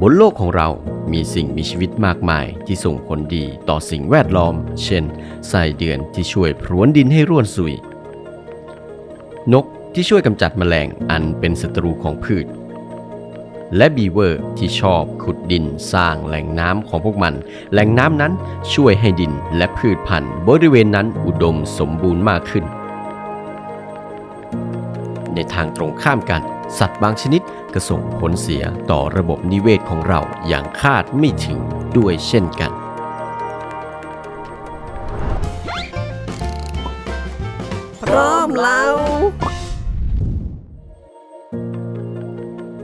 บนโลกของเรามีสิ่งมีชีวิตมากมายที่ส่งผลดีต่อสิ่งแวดล้อม เช่น ไส้เดือนที่ช่วยพรวนดินให้ร่วนสุย นกที่ช่วยกำจัดแมลงอันเป็นศัตรูของพืช และบีเวอร์ที่ชอบขุดดินสร้างแหล่งน้ำของพวกมัน แหล่งน้ำนั้นช่วยให้ดินและพืชพันธุ์บริเวณนั้นอุดมสมบูรณ์มากขึ้น ในทางตรงข้ามกัน สัตว์บางชนิดก็ส่งผลเสียต่อระบบนิเวศของเราอย่างคาดไม่ถึงด้วยเช่นกัน พร้อมแล้ว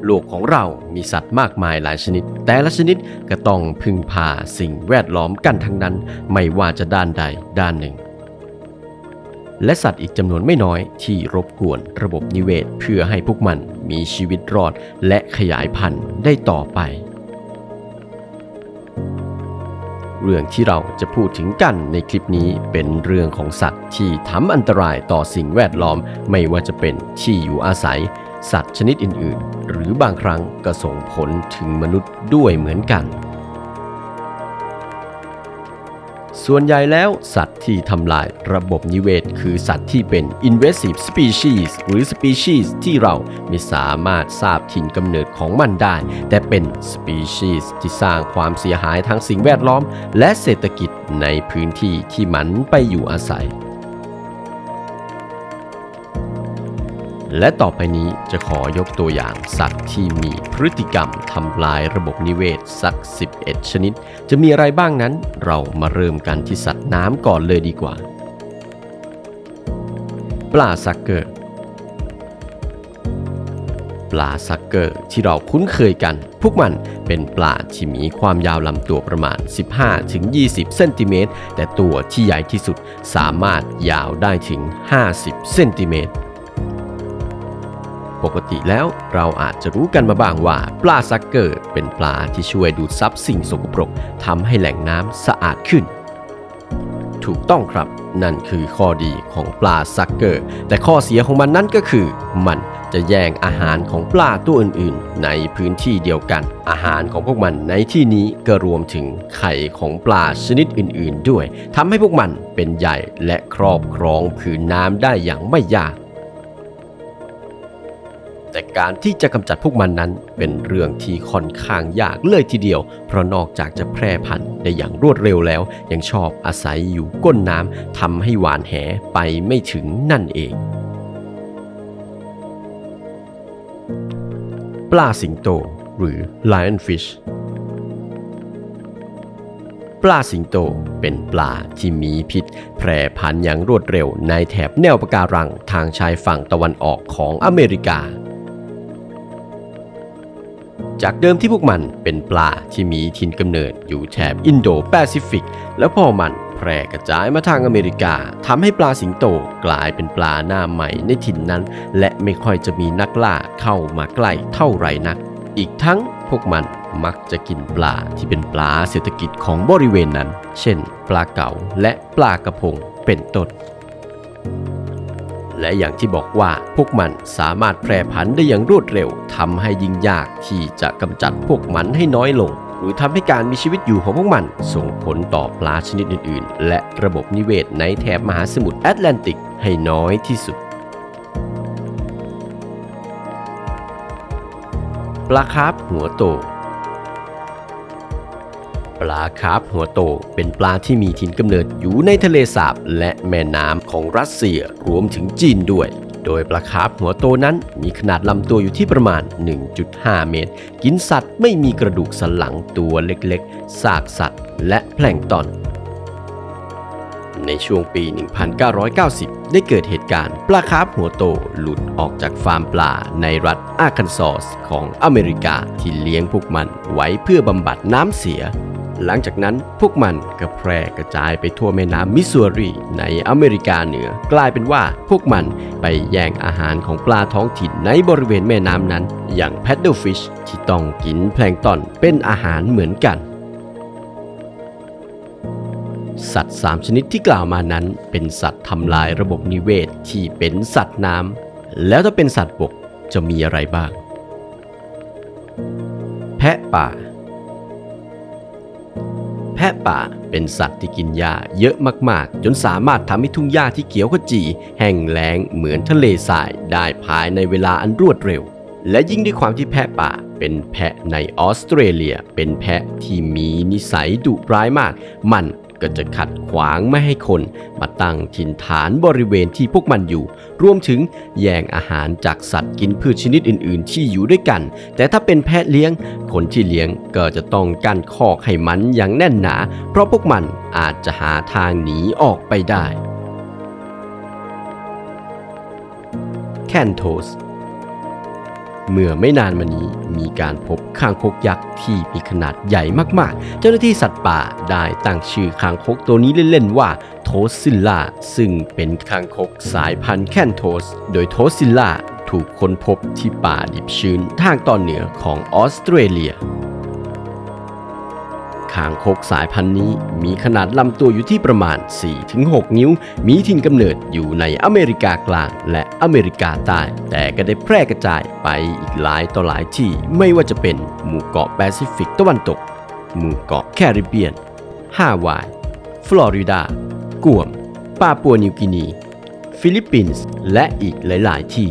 โลกของเรามีสัตว์มากมายหลายชนิด แต่ละชนิดก็ต้องพึ่งพาสิ่งแวดล้อมกันทั้งนั้น ไม่ว่าจะด้านใดด้านหนึ่ง และสัตว์อีกจำนวนไม่น้อยที่รบกวนระบบนิเวศ เพื่อให้พวกมันมีชีวิตรอดและขยายพันธุ์ได้ต่อไป เรื่องที่เราจะพูดถึงกันในคลิปนี้เป็นเรื่องของสัตว์ที่ทำอันตรายต่อสิ่งแวดล้อม ไม่ว่าจะเป็นที่อยู่อาศัย สัตว์ชนิดอื่น ๆ หรือบางครั้งก็ส่งผลถึงมนุษย์ด้วยเหมือนกัน ส่วนใหญ่แล้วสัตว์ที่ทำลายระบบนิเวศ คือสัตว์ที่เป็น invasive species หรือ species ที่เราไม่สามารถทราบถิ่นกำเนิดของมันได้ แต่เป็น species ที่สร้างความเสียหายทั้งสิ่งแวดล้อม และเศรษฐกิจในพื้นที่ที่มันไปอยู่อาศัย และต่อไปนี้จะขอยกตัวอย่างสัตว์ที่มีพฤติกรรมทำลายระบบนิเวศสัก 11 ชนิด จะมีอะไรบ้างนั้นเรามาเริ่มกันที่สัตว์น้ำก่อนเลยดีกว่า ปลาซักเกอร์ ปลาซักเกอร์ที่เราคุ้นเคยกัน พวกมันเป็นปลาที่มีความยาวลำตัวประมาณ 15-20 เซนติเมตร แต่ตัวที่ใหญ่ที่สุดสามารถยาวได้ถึง 50 เซนติเมตร ปกติแล้วเราอาจจะรู้กันมาบ้างว่า ปลาซักเกอร์เป็นปลาที่ช่วยดูดซับสิ่งสกปรกทำให้แหล่งน้ำสะอาดขึ้น ถูกต้องครับ นั่นคือข้อดีของปลาซักเกอร์ แต่ข้อเสียของมันนั้นก็คือ มันจะแย่งอาหารของปลาตัวอื่นๆ ในพื้นที่เดียวกัน อาหารของพวกมันในที่นี้ก็รวมถึงไข่ของปลาชนิดอื่น ๆ ด้วยทำให้พวกมันเป็นใหญ่และครอบครองผืนน้ำได้อย่างไม่ยาก แต่การที่จะกำจัดพวกมันนั้นเป็นเรื่องที่ค่อนข้างยากเลยทีเดียว เพราะนอกจากจะแพร่พันธุ์ได้อย่างรวดเร็วแล้ว ยังชอบอาศัยอยู่ก้นน้ำทำให้หวานแหไปไม่ถึงนั่นเอง ปลาสิงโตหรือ lionfish ปลาสิงโตเป็นปลาที่มีพิษ แพร่พันธุ์อย่างรวดเร็วในแถบแนวปะการังทางชายฝั่งตะวันออกของอเมริกา จากเดิมที่พวกมันเป็นปลาที่มีถิ่นกำเนิดอยู่แถบอินโดแปซิฟิก แล้วพอมันแพร่กระจายมาทางอเมริกาทำให้ปลาสิงโตกลายเป็นปลาหน้าใหม่ในถิ่นนั้น และไม่ค่อยจะมีนักล่าเข้ามาใกล้เท่าไรนัก อีกทั้งพวกมันมักจะกินปลาที่เป็นปลาเศรษฐกิจของบริเวณนั้น เช่น ปลาเก๋าและปลากระพงเป็นต้น และอย่างที่บอกว่าพวกมันสามารถแพร่พันธุ์ได้อย่างรวดเร็วทำให้ยิ่งยากที่จะกำจัดพวกมันให้น้อยลง หรือทำให้การมีชีวิตอยู่ของพวกมัน ส่งผลต่อปลาชนิดอื่น ๆ และระบบนิเวศในแถบมหาสมุทรแอตแลนติกให้น้อยที่สุดปลาคาร์ฟหัวโต ปลาคาร์ฟหัวโต เป็นปลาที่มีถิ่นกำเนิดอยู่ในทะเลสาบและแม่น้ำของรัสเซียรวมถึงจีนด้วย โดยปลาคาร์ฟหัวโตนั้นมีขนาดลำตัวอยู่ที่ประมาณ 1.5 เมตร กินสัตว์ไม่มีกระดูกสันหลังตัวเล็กๆซากสัตว์ และแพลงตอนในช่วงปี 1990 ได้เกิดเหตุการณ์ปลาคาร์ฟหัวโตหลุดออกจากฟาร์มปลาในรัฐอาร์คันซอสของอเมริกาที่เลี้ยงพวกมันไว้เพื่อบำบัดน้ำเสีย หลังจากนั้นพวกมันก็แพร่กระจายไปทั่วแม่น้ำมิสซูรีในอเมริกาเหนือ กลายเป็นว่าพวกมันไปแย่งอาหารของปลาท้องถิ่นในบริเวณแม่น้ำนั้น อย่างแพดเดิลฟิชที่ต้องกินแพลงตอนเป็นอาหารเหมือนกันสัตว์ 3 ชนิดที่กล่าวมานั้น เป็นสัตว์ทำลายระบบนิเวศที่เป็นสัตว์น้ำแล้วถ้าเป็นสัตว์บกจะมีอะไรบ้าง แพะป่า แพะป่าเป็นสัตว์ที่กินหญ้าเยอะมากๆ จนสามารถทำให้ทุ่งหญ้าที่เขียวขจีแห้งแล้งเหมือนทะเลทรายได้ภายในเวลาอันรวดเร็ว และยิ่งด้วยความที่แพะป่าเป็นแพะในออสเตรเลีย เป็นแพะที่มีนิสัยดุร้ายมาก มัน ก็จะขัดขวางไม่ให้คนมาตั้งถิ่นฐานบริเวณที่พวกมันอยู่ รวมถึงแย่งอาหารจากสัตว์กินพืชชนิดอื่น ๆ ที่อยู่ด้วยกัน แต่ถ้าเป็นแพะเลี้ยง คนที่เลี้ยงก็จะต้องกั้นคอกให้มันอย่างแน่นหนา เพราะพวกมันอาจจะหาทางหนีออกไปได้แคนโทส เมื่อไม่นานมานี้มีการพบคางคกยักษ์ที่มีขนาดใหญ่มากๆ เจ้าหน้าที่สัตว์ป่าได้ตั้งชื่อคางคกตัวนี้เล่นๆว่าโทสซิลล่าซึ่งเป็นคางคกสายพันธุ์แคนโทส โดยโทสซิลล่าถูกค้นพบที่ป่าดิบชื้นทางตอนเหนือของออสเตรเลีย คางคกสายพันธุ์นี้มีขนาดลำตัวอยู่ที่ประมาณ 4-6 นิ้ว มีถิ่นกำเนิดอยู่ในอเมริกากลางและอเมริกาใต้ แต่ก็ได้แพร่กระจายไปอีกหลายต่อหลายที่ไม่ว่าจะเป็นหมู่เกาะแปซิฟิกตะวันตก หมู่เกาะแคริบเบียนฮาวาย ฟลอริดากวมปาปัวนิวกินี ฟิลิปปินส์ และอีกหลาย ๆ ที่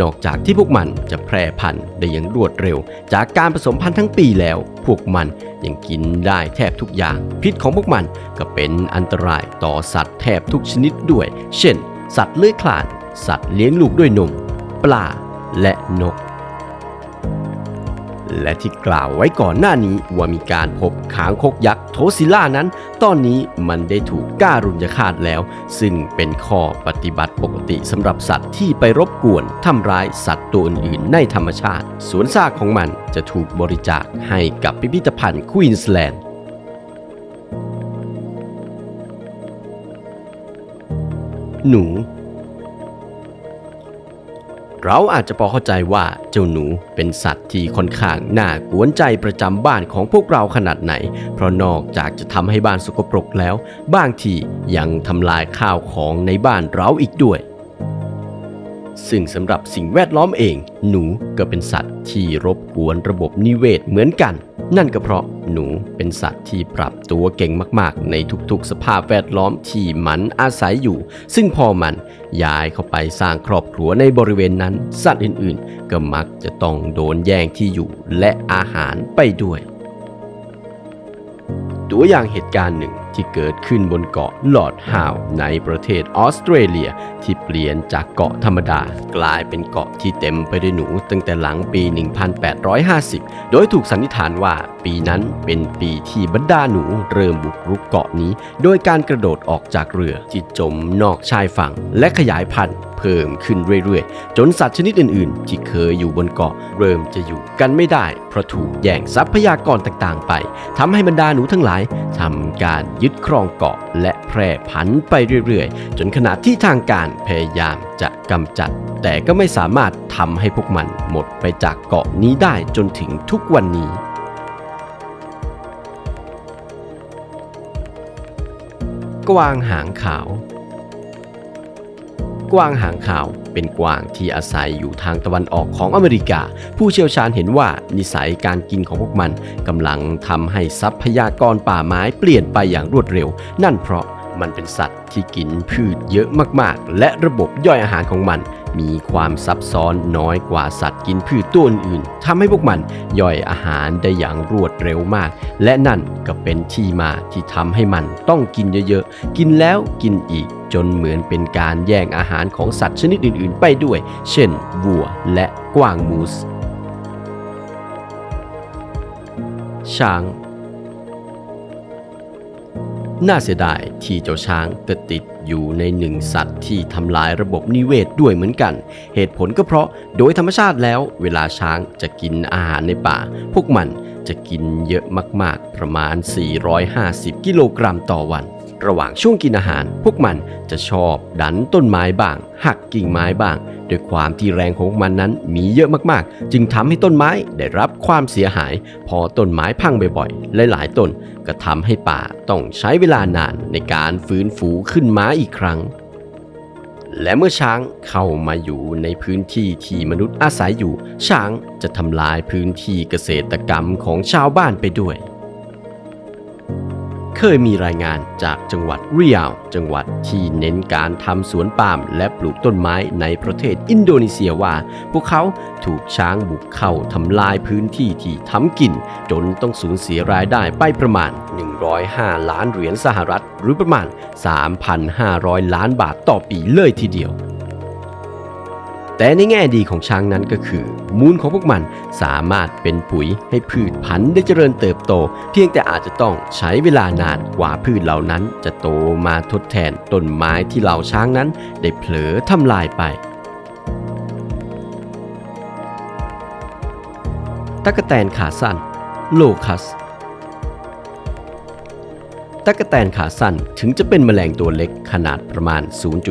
นอกจากที่พวกมันจะแพร่พันธุ์ได้อย่างรวดเร็ว จากการผสมพันธุ์ทั้งปีแล้ว พวกมันยังกินได้แทบทุกอย่าง พิษของพวกมันก็เป็นอันตรายต่อสัตว์แทบทุกชนิดด้วย เช่น สัตว์เลื้อยคลาน สัตว์เลี้ยงลูกด้วยนม ปลา และนก และที่กล่าวไว้ก่อนหน้านี้ว่ามีการพบขางคกยักษ์โทซิล่านั้น ตอนนี้มันได้ถูกก้ารุญยฆาตแล้ว ซึ่งเป็นข้อปฏิบัติปกติสำหรับสัตว์ที่ไปรบกวนทำร้ายสัตว์ตัวอื่นๆในธรรมชาติ สวนซากของมันจะถูกบริจาคให้กับพิพิธภัณฑ์ควีนสแลนด์หนู เราอาจจะพอเข้าใจว่าเจ้าหนูเป็นสัตว์ที่ค่อนข้างน่ากวนใจประจำบ้านของพวกเราขนาดไหน เพราะนอกจากจะทำให้บ้านสกปรกแล้ว บางทียังทำลายข้าวของในบ้านเราอีกด้วย ซึ่งสำหรับสิ่งแวดล้อมเอง หนูก็เป็นสัตว์ที่รบกวนระบบนิเวศเหมือนกัน นั่นก็เพราะหนูเป็นสัตว์ที่ปรับตัวเก่งมากๆ ในทุกๆ สภาพแวดล้อมที่มันอาศัยอยู่ ซึ่งพอมันย้ายเข้าไปสร้างครอบครัวในบริเวณนั้น สัตว์อื่นๆ ก็มักจะต้องโดนแย่งที่อยู่และอาหารไปด้วย ตัวอย่างเหตุการณ์หนึ่ง ที่เกิดขึ้นบนเกาะลอร์ดฮาวในประเทศออสเตรเลีย ที่เปลี่ยนจากเกาะธรรมดา กลายเป็นเกาะที่เต็มไปด้วยหนูตั้งแต่หลังปี 1850 โดยถูกสันนิษฐานว่าปีนั้นเป็นปีที่บรรดาหนูเริ่มบุกรุกเกาะนี้ โดยการกระโดดออกจากเรือที่จมนอกชายฝั่งและขยายพันธุ์เพิ่มขึ้นเรื่อยๆ จนสัตว์ชนิดอื่นๆ ที่เคยอยู่บนเกาะเริ่มจะอยู่กันไม่ได้ เพราะถูกแย่งทรัพยากรต่างๆ ไปทำให้บรรดาหนูทั้งหลายทำการยึดครองเกาะและแพร่พันธุ์ไปเรื่อยๆ จนขณะที่ทางการพยายามจะกำจัด แต่ก็ไม่สามารถทำให้พวกมันหมดไปจากเกาะนี้ได้จนถึงทุกวันนี้กวางหางขาว กวางหางขาว เป็นกวางที่อาศัยอยู่ทางตะวันออกของอเมริกา ผู้เชี่ยวชาญเห็นว่านิสัยการกินของพวกมันกำลังทำให้ทรัพยากรป่าไม้เปลี่ยนไปอย่างรวดเร็ว นั่นเพราะมันเป็นสัตว์ที่กินพืชเยอะมากๆ และระบบย่อยอาหารของมันมีความซับซ้อนน้อยกว่าสัตว์กินพืชตัวอื่นๆทำให้พวกมันย่อยอาหารได้อย่างรวดเร็วมาก และนั่นก็เป็นที่มาที่ทำให้มันต้องกินเยอะๆ กินแล้วกินอีกจนเหมือนเป็นการแย่งอาหารของสัตว์ชนิดอื่นๆ ไปด้วย เช่น วัวและกวางมูส ช้างน่าเสียดายที่เจ้าช้างก็ติด อยู่ในหนึ่งสัตว์ที่ทำลายระบบนิเวศด้วยเหมือนกัน เหตุผลก็เพราะโดยธรรมชาติแล้ว เวลาช้างจะกินอาหารในป่า พวกมันจะกินเยอะมากๆ ประมาณ 450 กิโลกรัมต่อวัน ระหว่างช่วงกินอาหาร พวกมันจะชอบดันต้นไม้บ้าง หักกิ่งไม้บ้างด้วยความที่แรงของมันนั้นมีเยอะมากๆ จึงทำให้ต้นไม้ได้รับความเสียหาย พอต้นไม้พังบ่อยๆ หลายๆต้นก็ทำให้ป่าต้องใช้เวลานานในการฟื้นฟูขึ้นมาอีกครั้ง และเมื่อช้างเข้ามาอยู่ในพื้นที่ที่มนุษย์อาศัยอยู่ ช้างจะทำลายพื้นที่เกษตรกรรมของชาวบ้านไปด้วย เคยมีรายงานจากจังหวัดริยาว จังหวัดที่เน้นการทำสวนปาล์มและปลูกต้นไม้ในประเทศอินโดนีเซียว่า พวกเขาถูกช้างบุกเข้าทำลายพื้นที่ที่ทำกิน จนต้องสูญเสียรายได้ไปประมาณ 105 ล้านเหรียญสหรัฐ หรือประมาณ 3,500 ล้านบาทต่อปีเลยทีเดียว แต่ในแง่ดีของช้างนั้นก็คือ มูลของพวกมันสามารถเป็นปุ๋ยให้พืชพันธุ์ได้เจริญเติบโต เพียงแต่อาจจะต้องใช้เวลานานกว่าพืชเหล่านั้น จะโตมาทดแทนต้นไม้ที่เหล่าช้างนั้น ได้เผลอทำลายไปตะกแตนขาสั้น โลคัส ตะกแตนขาสั้นถึงจะเป็นแมลงตัวเล็กขนาดประมาณ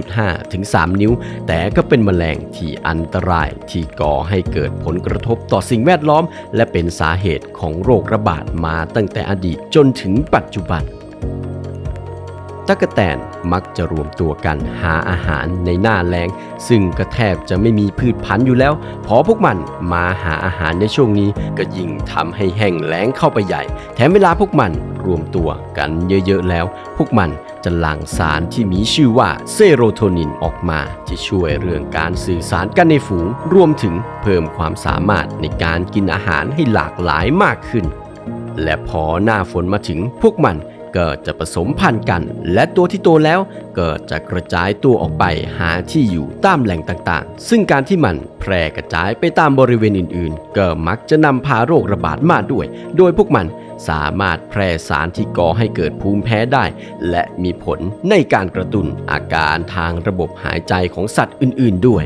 0.5 ถึง 3 นิ้ว แต่ก็เป็นแมลงที่อันตรายที่ก่อให้เกิดผลกระทบต่อสิ่งแวดล้อม และเป็นสาเหตุของโรคระบาดมาตั้งแต่อดีตจนถึงปัจจุบัน ตะกแตนมักจะรวมตัวกันหาอาหารในหน้าแล้ง ซึ่งก็แทบจะไม่มีพืชพันธุ์อยู่แล้ว พอพวกมันมาหาอาหารในช่วงนี้ ก็ยิ่งทำให้แห้งแล้งเข้าไปใหญ่ แถมเวลาพวกมันรวมตัวกันเยอะๆแล้ว พวกมันจะหลั่งสารที่มีชื่อว่าเซโรโทนินออกมาที่ช่วยเรื่องการสื่อสารกันในฝูง รวมถึงเพิ่มความสามารถในการกินอาหารให้หลากหลายมากขึ้น และพอหน้าฝนมาถึงพวกมัน ก็จะผสมพันธุ์กัน และตัวที่โตแล้วก็จะกระจายตัวออกไปหาที่อยู่ตามแหล่งต่างๆ ซึ่งการที่มันแพร่กระจายไปตามบริเวณอื่นๆ ก็มักจะนำพาโรคระบาดมาด้วย โดยพวกมันสามารถแพร่สารที่ก่อให้เกิดภูมิแพ้ได้ และมีผลในการกระตุ้นอาการทางระบบหายใจของสัตว์อื่น ๆ ด้วย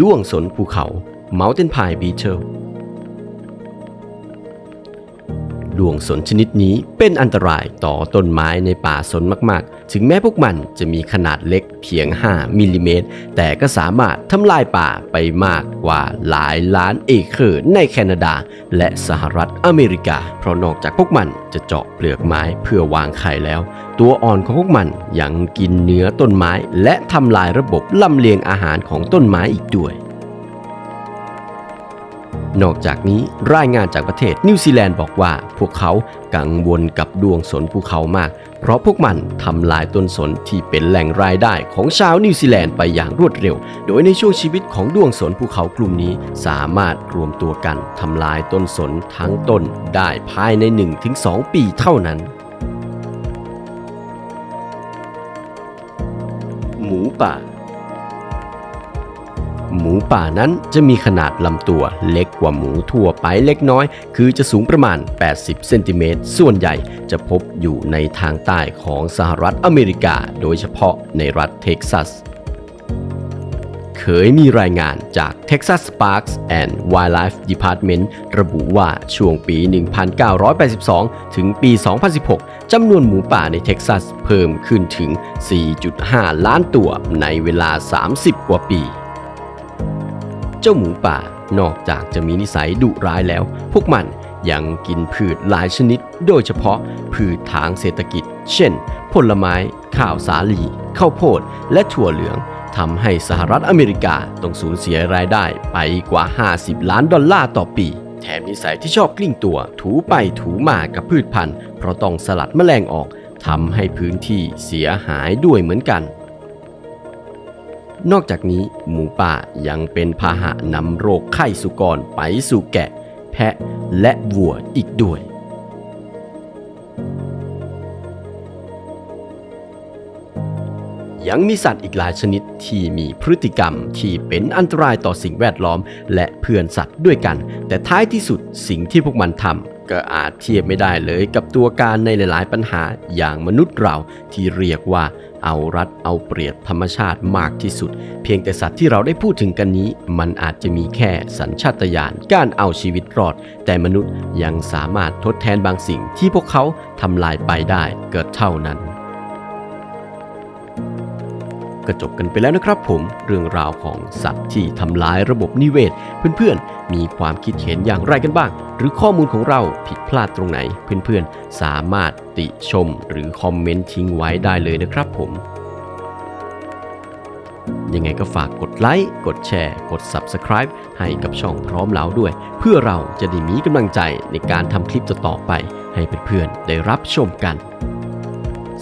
ด้วงสนภูเขา Mountain Pine Beetle ดวงสนชนิดนี้เป็นอันตรายต่อต้นไม้ในป่าสนมากๆ ถึงแม้พวกมันจะมีขนาดเล็กเพียง 5มิลลิเมตร แต่ก็สามารถทำลายป่าไปมากกว่าหลายล้านเอเคอร์ในแคนาดา และสหรัฐอเมริกา เพราะนอกจากพวกมันจะเจาะเปลือกไม้เพื่อวางไข่แล้ว ตัวอ่อนของพวกมันยังกินเนื้อต้นไม้ และทำลายระบบลำเลียงอาหารของต้นไม้อีกด้วย นอกจากนี้รายงานจากประเทศนิวซีแลนด์บอกว่า พวกเขากังวลกับดวงสนภูเขามาก เพราะพวกมันทำลายต้นสนที่เป็นแหล่งรายได้ของชาวนิวซีแลนด์ไปอย่างรวดเร็ว โดยในช่วงชีวิตของดวงสนภูเขากลุ่มนี้ สามารถรวมตัวกันทำลายต้นสนทั้งต้นได้ภายใน 1-2 ปีเท่านั้นหมูป่า หมูป่านั้นจะมีขนาดลำตัวเล็กกว่าหมูทั่วไปเล็กน้อย คือจะสูงประมาณ 80 เซนติเมตร ส่วนใหญ่จะพบอยู่ในทางใต้ของสหรัฐอเมริกา โดยเฉพาะในรัฐเท็กซัส เคยมีรายงานจาก Texas Parks and Wildlife Department ระบุว่าช่วงปี 1982 ถึงปี 2016 จำนวนหมูป่าในเท็กซัสเพิ่มขึ้นถึง 4.5 ล้านตัวในเวลา 30 กว่าปี เจ้าหมูป่านอกจากจะมีนิสัยดุร้ายแล้ว พวกมันยังกินพืชหลายชนิด โดยเฉพาะพืชทางเศรษฐกิจ เช่น ผลไม้ ข้าวสาลี ข้าวโพด และถั่วเหลืองทำให้สหรัฐอเมริกาต้องสูญเสียรายได้ไปกว่า 50 ล้านดอลลาร์ต่อปี แถมนิสัยที่ชอบกลิ้งตัว ถูไปถูมากับพืชพันธุ์ เพราะต้องสลัดแมลงออกทำให้พื้นที่เสียหายด้วยเหมือนกัน นอกจากนี้หมูป่ายังเป็นพาหะนำโรคไข้สุกรไปสู่แกะ แพะและวัวอีกด้วย ยังมีสัตว์อีกหลายชนิดที่มีพฤติกรรมที่เป็นอันตรายต่อสิ่งแวดล้อม และเพื่อนสัตว์ด้วยกัน แต่ท้ายที่สุดสิ่งที่พวกมันทำก็อาจเทียบไม่ได้เลยกับตัวการในหลาย ๆ ปัญหาอย่างมนุษย์เราที่เรียกว่า เอารัดเอาเปรียบธรรมชาติมากที่สุด เพียงแต่สัตว์ที่เราได้พูดถึงกันนี้ มันอาจจะมีแค่สัญชาตญาณการเอาชีวิตรอด แต่มนุษย์ยังสามารถทดแทนบางสิ่งที่พวกเขาทำลายไปได้เกิดเท่านั้น ก็จบกันไปแล้วนะครับผมเรื่องราวของสัตว์ที่ทำลายระบบนิเวศ เพื่อนๆ มีความคิดเห็นอย่างไรกันบ้าง หรือข้อมูลของเราผิดพลาดตรงไหน เพื่อนๆ สามารถติชมหรือคอมเมนต์ทิ้งไว้ได้เลยนะครับผมยังไงก็ฝากกดไลค์ กดแชร์ กด Subscribe ให้กับช่องพร้อมเราด้วย เพื่อเราจะได้มีกำลังใจในการทำคลิปต่อๆไป ให้เพื่อนๆได้รับชมกัน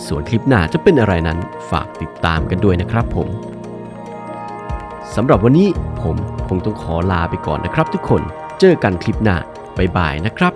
ส่วนคลิปหน้าจะเป็นอะไรนั้นฝากติดตามกันด้วยนะครับผมสำหรับวันนี้ผมคงต้องขอลาไปก่อนนะครับทุกคน เจอกันคลิปหน้า บ๊ายบายนะครับ